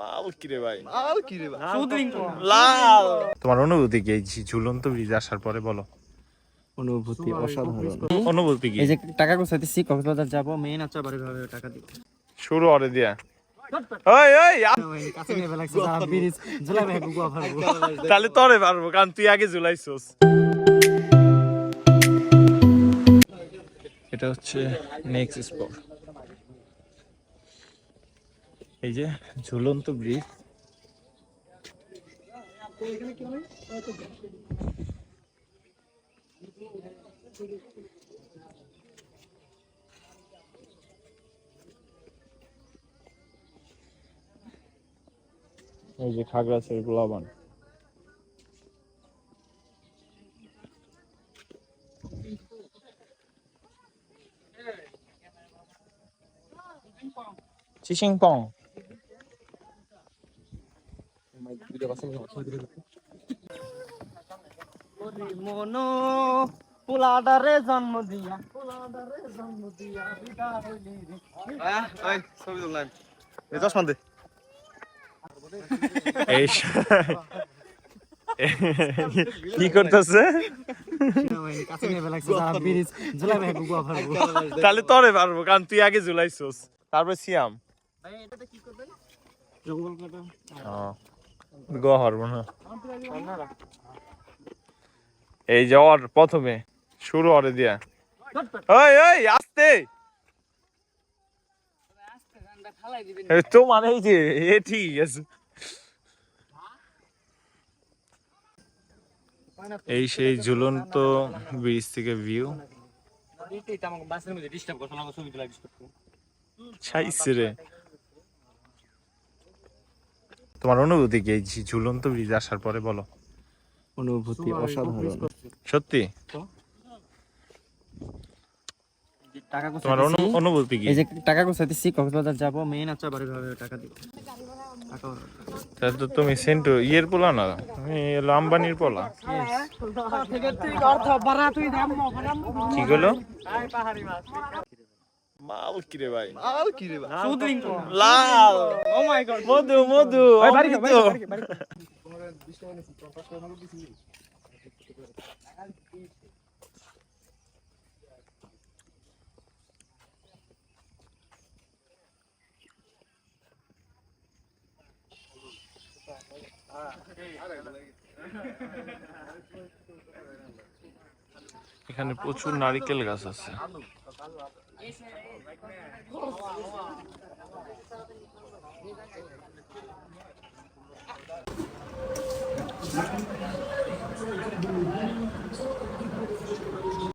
মাল কিরে ভাই? মাল কি রে লাল। তোমার অনুভূতি কি? এই ঝুলন্ত ব্রিজ আসার পরে বলো। অনুভূতি অসাধারণ। অনুভূতি কি? এই যে টাকা গোছাইতেছি কক্সবাজার যাব মেইন আচ্ছা বাড়ি ভাবে টাকা দিব শুরু করে। দিয়া তাহলে তরে পারব কারণ তুই আগে ঝুলাইছস। এটা হচ্ছে নেক্সট স্পট এই যে ঝুলন্ত ব্রিজ। এই যে খাগড়াছড়ি গোলাবান। চিচিং পং মনো পোলাডারে জন্ম দিয়া। পোলাডারে জন্ম দিয়া বিদায় হইলি রে। ছবি তুললাম এই চশমা দে। এই কি করতেছে? তাহলে তরে পারব কারণ তুই আগে ঝুলাইছস। তারপরে সিয়াম। ভাই এটাতে কি করবেন? জঙ্গল কাটা না। এই যাওয়ার প্রথমে শুরু করে দিয়া। ওই ওই আস্তে। তো মানে যে এ ঠিক আছে। এই সেই ঝুলন্ত ব্রিজ থেকে ভিউ এটা আমাকে তোমার অনুভূতি কি? এই ঝুলন্ত ব্রিজ আসার পরে বলো। অনুভূতি অসাধারণ। সত্যি? তোমার অনু- অনুভূতি কি? এই যে টাকা গোছাইতেছি কক্সবাজার যাব মেইন আচ্ছা বাড়ি ভাবে টাকা দিব। তাহলে তো তুমি সেন্টু ইয়ের পোলা না? তুমি পোলা। কি হলো মাল কিরে ভাই? মাল কি রে লাল। ও মাই গড মধু মধু অমৃত। এখানে প্রচুর নারিকেল গাছ আছে।